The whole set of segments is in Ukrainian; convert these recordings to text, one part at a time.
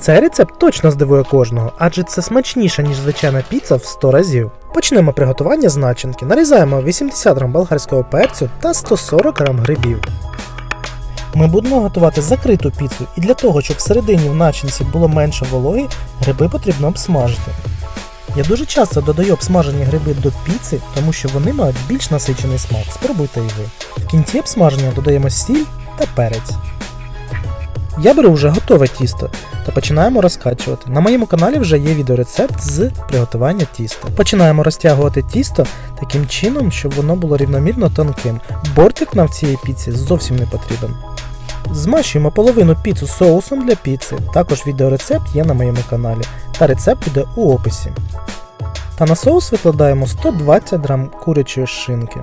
Цей рецепт точно здивує кожного, адже це смачніше, ніж звичайна піца в 100 разів. Почнемо приготування з начинки. Нарізаємо 80 г болгарського перцю та 140 г грибів. Ми будемо готувати закриту піцу, і для того, щоб всередині в начинці було менше вологи, гриби потрібно обсмажити. Я дуже часто додаю обсмажені гриби до піци, тому що вони мають більш насичений смак. Спробуйте і ви. В кінці обсмаження додаємо сіль та перець. Я беру вже готове тісто та починаємо розкачувати. На моєму каналі вже є відеорецепт з приготування тіста. Починаємо розтягувати тісто таким чином, щоб воно було рівномірно тонким. Бортик нам в цій піці зовсім не потрібен. Змащуємо половину піцу соусом для піци. Також відеорецепт є на моєму каналі, та рецепт буде у описі. Та на соус викладаємо 120 грам курячої шинки.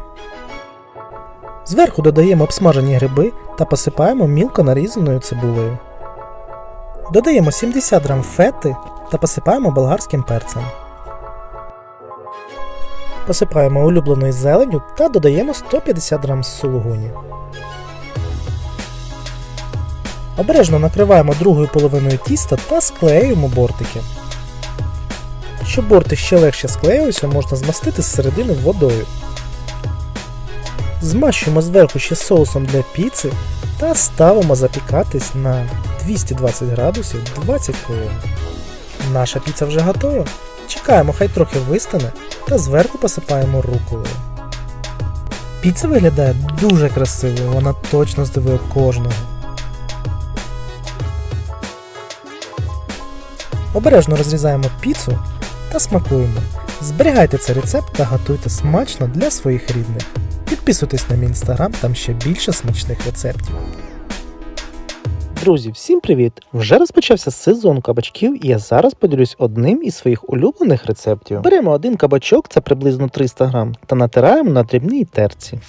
Зверху додаємо обсмажені гриби та посипаємо мілко нарізаною цибулею. Додаємо 70 грам фети та посипаємо болгарським перцем. Посипаємо улюбленою зеленю та додаємо 150 грам сулугуні. Обережно накриваємо другою половиною тіста та склеюємо бортики. Щоб борти ще легше склеїлися, можна змастити зсередини водою. Змащуємо зверху ще соусом для піци та ставимо запікатись на 220 градусів 20 хвилин. Наша піца вже готова. Чекаємо, хай трохи вистане та зверху посипаємо руколою. Піца виглядає дуже красиво, вона точно здивує кожного. Обережно розрізаємо піцу та смакуємо. Зберігайте цей рецепт та готуйте смачно для своїх рідних. Підписуйтесь на мій інстаграм, там ще більше смачних рецептів. Друзі, всім привіт! Вже розпочався сезон кабачків, і я зараз поділюсь одним із своїх улюблених рецептів. Беремо один кабачок, це приблизно 300 грам, та натираємо на дрібній терці.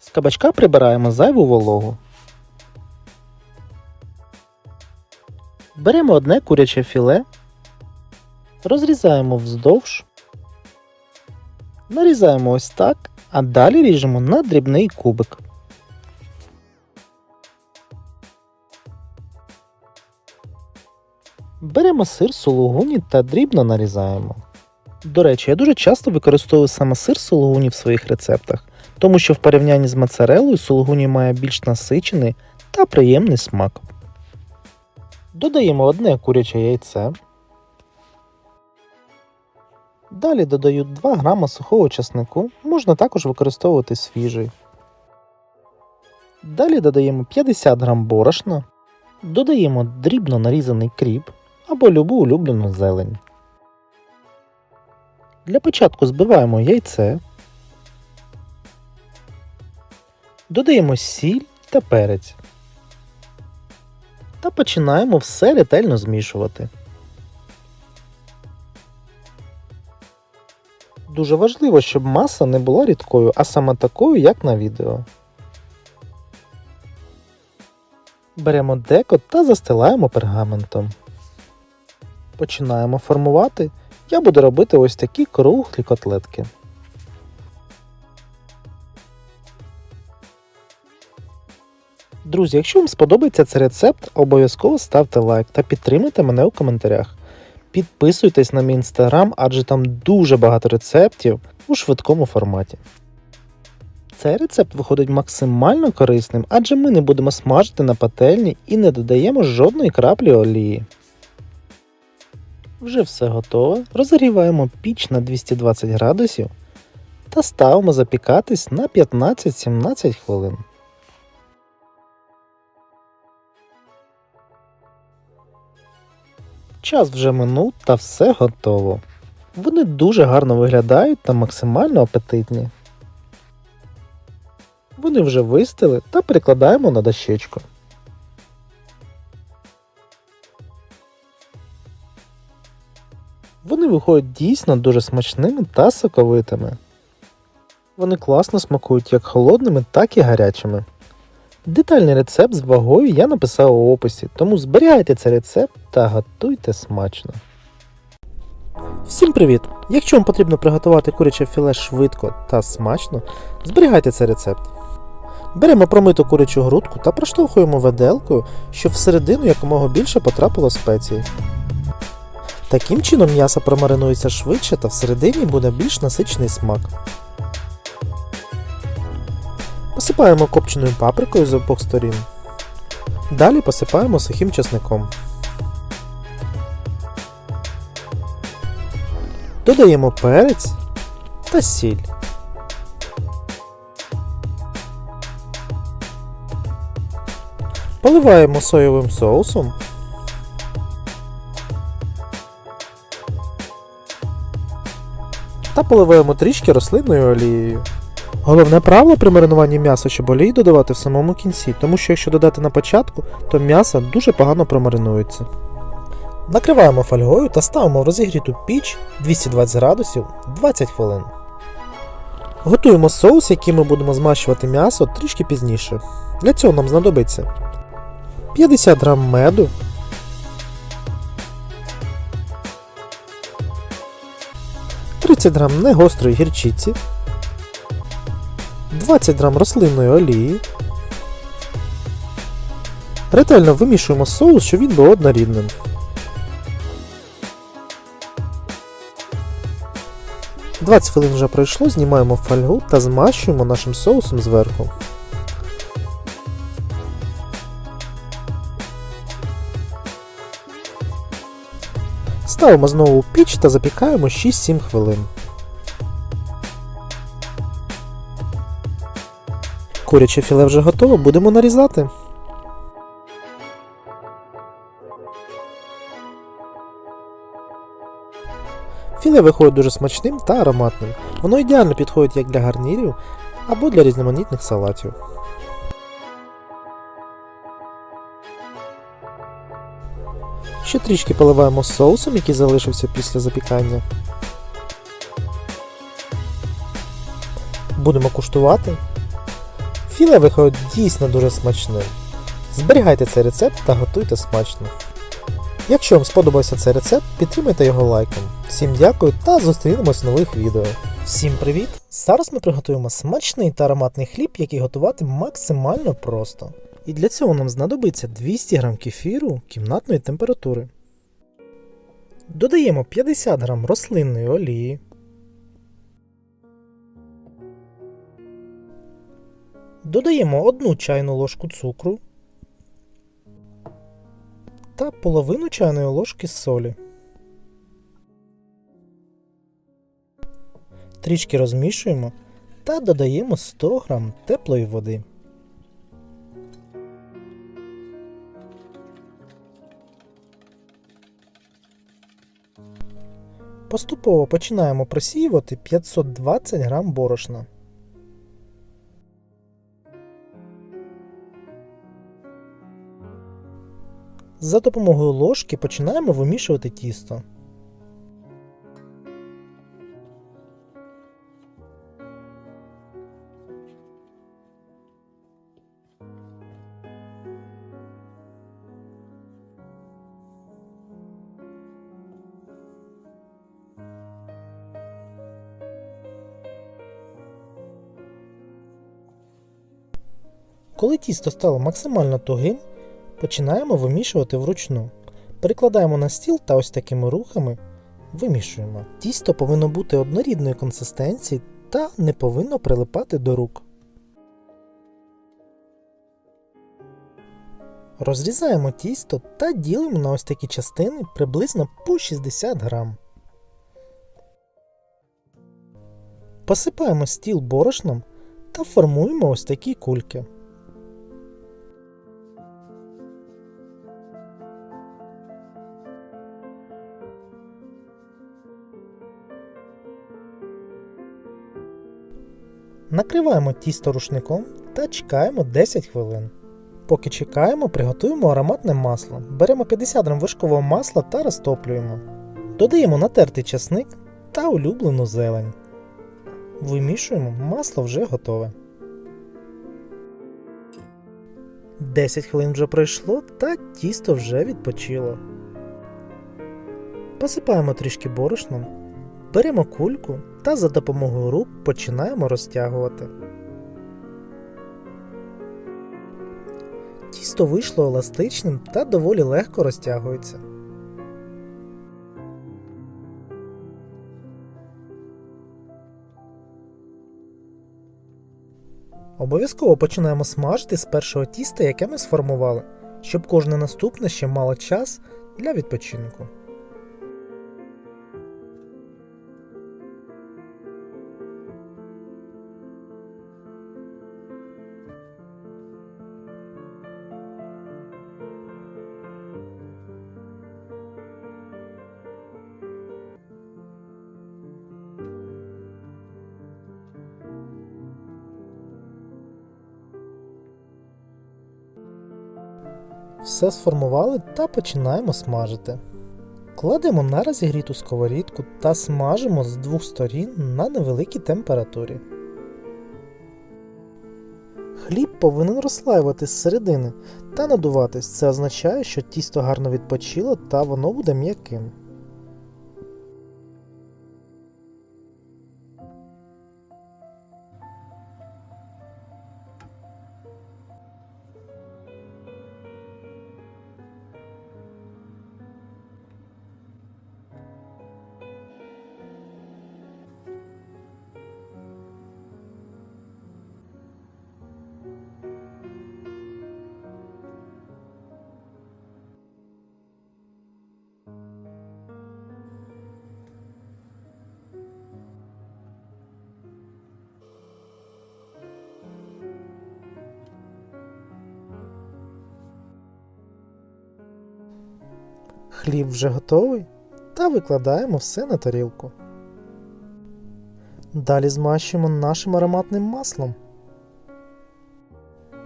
З кабачка прибираємо зайву вологу. Беремо одне куряче філе, розрізаємо вздовж, нарізаємо ось так, а далі ріжемо на дрібний кубик. Беремо сир сулугуні та дрібно нарізаємо. До речі, я дуже часто використовую саме сир сулугуні в своїх рецептах, тому що в порівнянні з моцарелою сулугуні має більш насичений та приємний смак. Додаємо одне куряче яйце. Далі додаю 2 грама сухого часнику, можна також використовувати свіжий. Далі додаємо 50 грам борошна, додаємо дрібно нарізаний кріп або любу улюблену зелень. Для початку збиваємо яйце, додаємо сіль та перець та починаємо все ретельно змішувати. Дуже важливо, щоб маса не була рідкою, а саме такою, як на відео. Беремо деко та застилаємо пергаментом. Починаємо формувати. Я буду робити ось такі круглі котлетки. Друзі, якщо вам сподобається цей рецепт, обов'язково ставте лайк та підтримуйте мене у коментарях. Підписуйтесь на мій інстаграм, адже там дуже багато рецептів у швидкому форматі. Цей рецепт виходить максимально корисним, адже ми не будемо смажити на пательні і не додаємо жодної краплі олії. Вже все готове. Розігріваємо піч на 220 градусів та ставимо запікатись на 15-17 хвилин. Час вже минув та все готово. Вони дуже гарно виглядають та максимально апетитні. Вони вже вистили та перекладаємо на дощечку. Вони виходять дійсно дуже смачними та соковитими. Вони класно смакують як холодними, так і гарячими. Детальний рецепт з вагою я написав у описі, тому зберігайте цей рецепт та готуйте смачно. Всім привіт! Якщо вам потрібно приготувати куряче філе швидко та смачно, зберігайте цей рецепт. Беремо промиту курячу грудку та проштовхуємо виделкою, щоб всередину якомога більше потрапило спеції. Таким чином м'ясо промаринується швидше та всередині буде більш насичений смак. Посипаємо копченою паприкою з обох сторін. Далі посипаємо сухим чесником. Додаємо перець та сіль. Поливаємо соєвим соусом. Та поливаємо трішки рослинною олією. Головне правило при маринуванні м'яса, щоб олії додавати в самому кінці, тому що якщо додати на початку, то м'ясо дуже погано промаринується. Накриваємо фольгою та ставимо в розігріту піч 220 градусів 20 хвилин. Готуємо соус, який ми будемо змащувати м'ясо трішки пізніше. Для цього нам знадобиться 50 грам меду, 30 грам негострої гірчиці, 20 грам рослинної олії. Ретельно вимішуємо соус, щоб він був однорідним. Двадцять хвилин вже пройшло, знімаємо фольгу та змащуємо нашим соусом зверху. Ставимо знову у піч та запікаємо 6-7 хвилин. Куряче філе вже готово, будемо нарізати. Філе виходить дуже смачним та ароматним. Воно ідеально підходить як для гарнірів або для різноманітних салатів. Ще трішки поливаємо соусом, який залишився після запікання. Будемо куштувати. Філе виходить дійсно дуже смачним. Зберігайте цей рецепт та готуйте смачно. Якщо вам сподобався цей рецепт, підтримайте його лайком. Всім дякую та зустрінемось в нових відео. Всім привіт! Зараз ми приготуємо смачний та ароматний хліб, який готувати максимально просто. І для цього нам знадобиться 200 г кефіру кімнатної температури. Додаємо 50 г рослинної олії. Додаємо 1 чайну ложку цукру та половину чайної ложки солі. Трішки розмішуємо та додаємо 100 г теплої води. Поступово починаємо просіювати 520 г борошна. За допомогою ложки починаємо вимішувати тісто. Коли тісто стало максимально тугим, починаємо вимішувати вручну. Перекладаємо на стіл та ось такими рухами вимішуємо. Тісто повинно бути однорідної консистенції та не повинно прилипати до рук. Розрізаємо тісто та ділимо на ось такі частини приблизно по 60 грам. Посипаємо стіл борошном та формуємо ось такі кульки. Накриваємо тісто рушником та чекаємо 10 хвилин. Поки чекаємо, приготуємо ароматне масло. Беремо 50 г вишкового масла та розтоплюємо. Додаємо натертий часник та улюблену зелень. Вимішуємо, масло вже готове. 10 хвилин вже пройшло та тісто вже відпочило. Посипаємо трішки борошном, беремо кульку та за допомогою рук починаємо розтягувати. Тісто вийшло еластичним та доволі легко розтягується. Обов'язково починаємо смажити з першого тіста, яке ми сформували, щоб кожне наступне ще мало час для відпочинку. Все сформували та починаємо смажити. Кладемо на розігріту сковорідку та смажимо з двох сторін на невеликій температурі. Хліб повинен розслаюватись зсередини та надуватись. Це означає, що тісто гарно відпочило та воно буде м'яким. Хліб вже готовий та викладаємо все на тарілку. Далі змащуємо нашим ароматним маслом.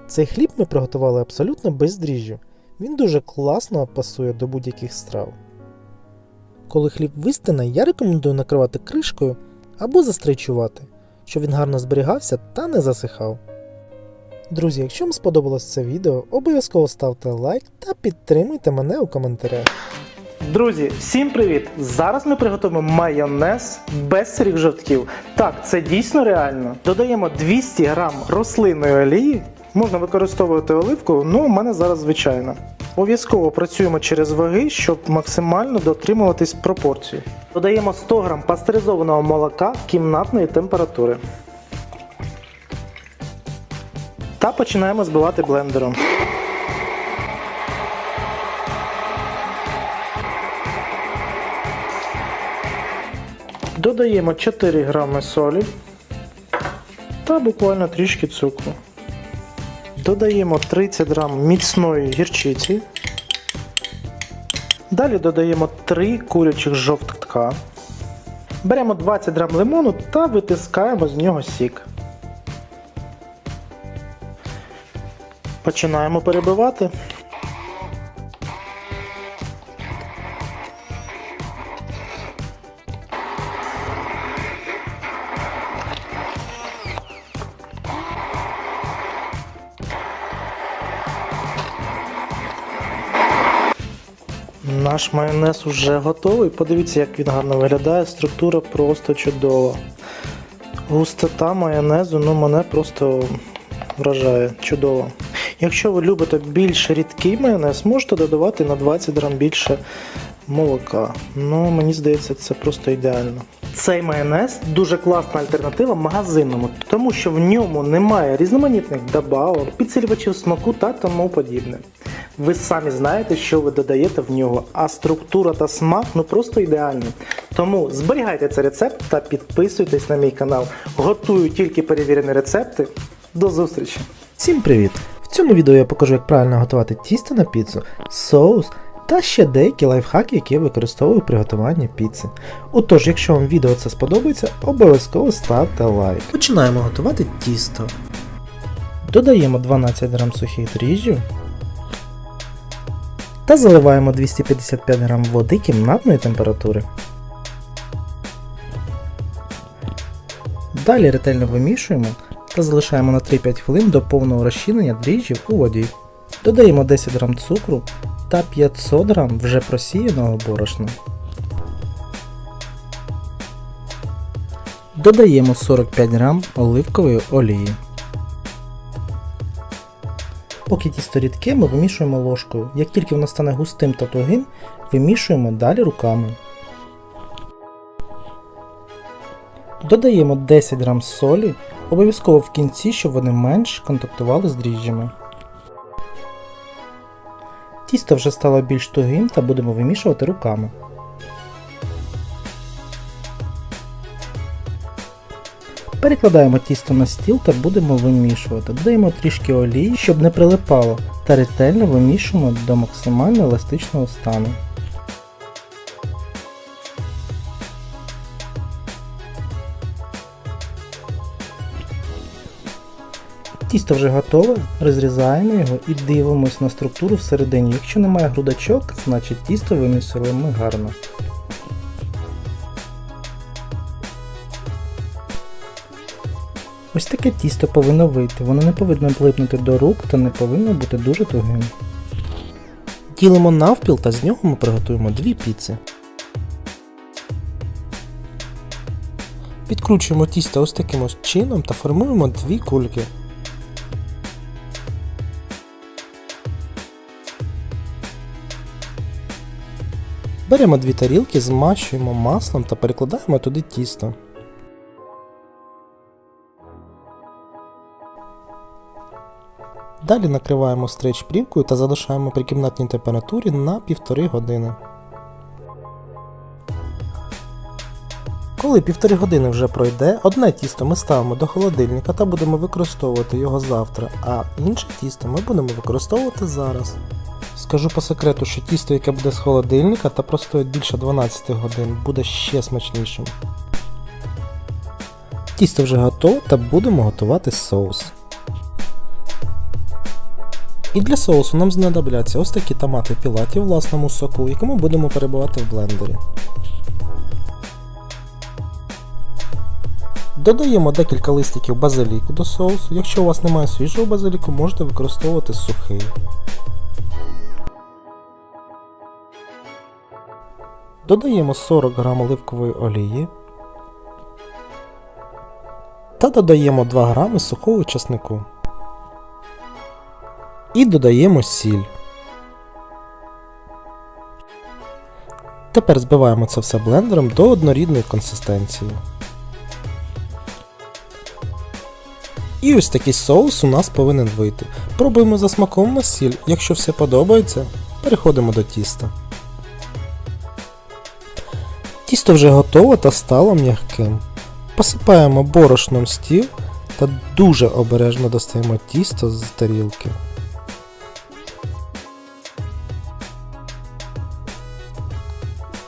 Цей хліб ми приготували абсолютно без дріжджів. Він дуже класно пасує до будь-яких страв. Коли хліб вистине, я рекомендую накривати кришкою або застричувати, щоб він гарно зберігався та не засихав. Друзі, якщо вам сподобалось це відео, обов'язково ставте лайк та підтримуйте мене у коментарях. Друзі, всім привіт! Зараз ми приготуємо майонез без сирих жовтків. Так, це дійсно реально. Додаємо 200 г рослинної олії. Можна використовувати оливку, ну у мене зараз звичайно. Обов'язково працюємо через ваги, щоб максимально дотримуватись пропорцій. Додаємо 100 г пастеризованого молока кімнатної температури. Та починаємо збивати блендером. Додаємо 4 грами солі та буквально трішки цукру. Додаємо 30 грам міцної гірчиці. Далі додаємо 3 курячих жовтка. Беремо 20 грам лимону та витискаємо з нього сік. Починаємо перебивати. Наш майонез уже готовий. Подивіться, як він гарно виглядає. Структура просто чудова. Густота майонезу ну, мене просто вражає чудово. Якщо ви любите більш рідкий майонез, можете додавати на 20 грам більше молока. Ну, мені здається, це просто ідеально. Цей майонез дуже класна альтернатива магазинному, тому що в ньому немає різноманітних добавок, підсилювачів смаку та тому подібне. Ви самі знаєте, що ви додаєте в нього, а структура та смак ну просто ідеальні. Тому зберігайте цей рецепт та підписуйтесь на мій канал. Готую тільки перевірені рецепти. До зустрічі! Всім привіт! В цьому відео я покажу, як правильно готувати тісто на піцу, соус та ще деякі лайфхаки, які я використовую при готуванні піци. Отож, якщо вам відео це сподобається, обов'язково ставте лайк. Починаємо готувати тісто. Додаємо 12 грам сухих дріжджів та заливаємо 255 грам води кімнатної температури. Далі ретельно вимішуємо та залишаємо на 3-5 хвилин до повного розчинення дріжджів у воді. Додаємо 10 грам цукру та 500 грам вже просіяного борошна. Додаємо 45 грам оливкової олії. Поки тісто рідке, ми вимішуємо ложкою. Як тільки воно стане густим та тугим, вимішуємо далі руками. Додаємо 10 грам солі, обов'язково в кінці, щоб вони менш контактували з дріжджами. Тісто вже стало більш тугим та будемо вимішувати руками. Перекладаємо тісто на стіл та будемо вимішувати. Додаємо трішки олії, щоб не прилипало, та ретельно вимішуємо до максимально еластичного стану. Тісто вже готове, розрізаємо його і дивимось на структуру всередині. Якщо немає грудочок, значить тісто вимісили ми гарно. Таке тісто повинно вийти, воно не повинно липнути до рук та не повинно бути дуже тугим. Ділимо навпіл та з нього ми приготуємо дві піци. Підкручуємо тісто ось таким ось чином та формуємо дві кульки. Беремо дві тарілки, змащуємо маслом та перекладаємо туди тісто. Далі накриваємо стреч плівкою та залишаємо при кімнатній температурі на 1,5 години. Коли півтори години вже пройде, одне тісто ми ставимо до холодильника та будемо використовувати його завтра, а інше тісто ми будемо використовувати зараз. Скажу по секрету, що тісто, яке буде з холодильника та простоїть більше 12 годин, буде ще смачнішим. Тісто вже готове та будемо готувати соус. І для соусу нам знадобляться ось такі томати пілаті в власному соку, які ми будемо перебивати в блендері. Додаємо декілька листиків базиліку до соусу. Якщо у вас немає свіжого базиліку, можете використовувати сухий. Додаємо 40 г оливкової олії. Та додаємо 2 г сухого часнику. І додаємо сіль. Тепер збиваємо це все блендером до однорідної консистенції. І ось такий соус у нас повинен вийти. Пробуємо за смаком на сіль. Якщо все подобається, переходимо до тіста. Тісто вже готове та стало м'яким. Посипаємо борошном стіл та дуже обережно достаємо тісто з тарілки.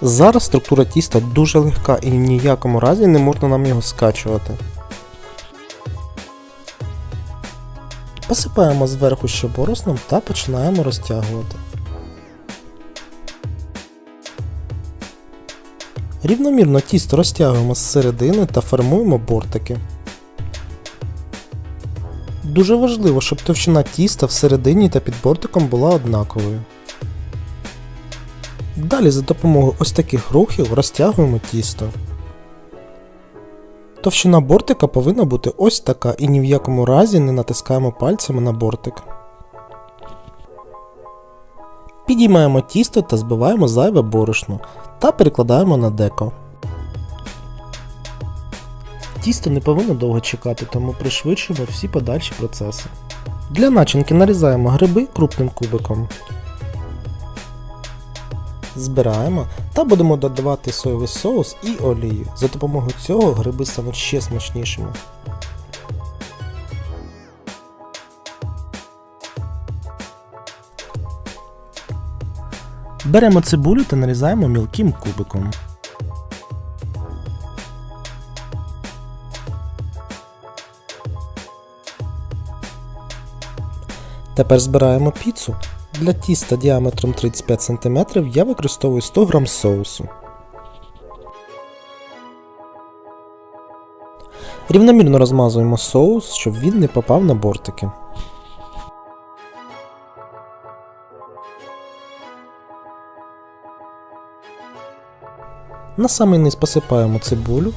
Зараз структура тіста дуже легка і в ніякому разі не можна нам його скачувати. Посипаємо зверху ще борошном та починаємо розтягувати. Рівномірно тісто розтягуємо з середини та формуємо бортики. Дуже важливо, щоб товщина тіста всередині та під бортиком була однаковою. Далі за допомогою ось таких рухів розтягуємо тісто. Товщина бортика повинна бути ось така і ні в якому разі не натискаємо пальцями на бортик. Підіймаємо тісто та збиваємо зайве борошно та перекладаємо на деко. Тісто не повинно довго чекати, тому пришвидшуємо всі подальші процеси. Для начинки нарізаємо гриби крупним кубиком. Збираємо та будемо додавати соєвий соус і олію. За допомогою цього гриби стануть ще смачнішими. Беремо цибулю та нарізаємо мілким кубиком. Тепер збираємо піцу. Для тіста діаметром 35 см я використовую 100 г соусу. Рівномірно розмазуємо соус, щоб він не попав на бортики. На самий низ посипаємо цибулю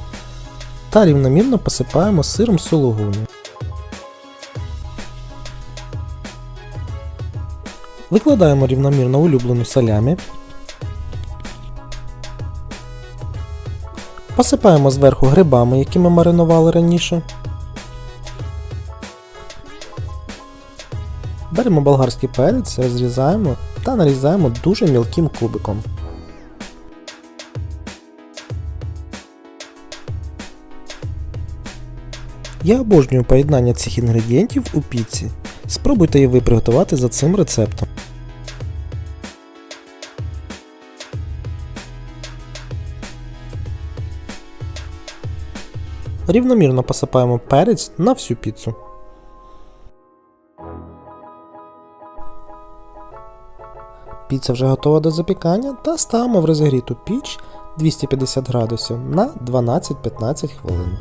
та рівномірно посипаємо сиром сулугуні. Викладаємо рівномірно улюблену салямі. Посипаємо зверху грибами, які ми маринували раніше. Беремо болгарський перець, розрізаємо та нарізаємо дуже мілким кубиком. Я обожнюю поєднання цих інгредієнтів у піці. Спробуйте і ви приготувати за цим рецептом. Рівномірно посипаємо перець на всю піцу. Піца вже готова до запікання та ставимо в розігріту піч 250 градусів на 12-15 хвилин.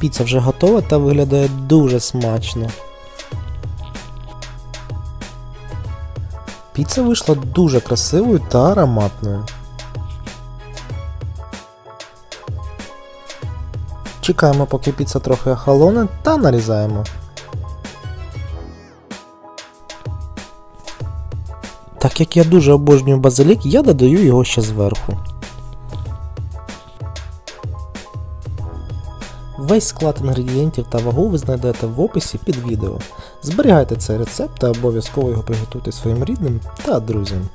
Піца вже готова та виглядає дуже смачно. Піца вийшла дуже красивою та ароматною. Чекаємо, поки піца трохи охолоне та нарізаємо. Так як я дуже обожнюю базилік, я додаю його ще зверху. Весь склад інгредієнтів та вагу ви знайдете в описі під відео. Зберігайте цей рецепт та обов'язково його приготуйте своїм рідним та друзям.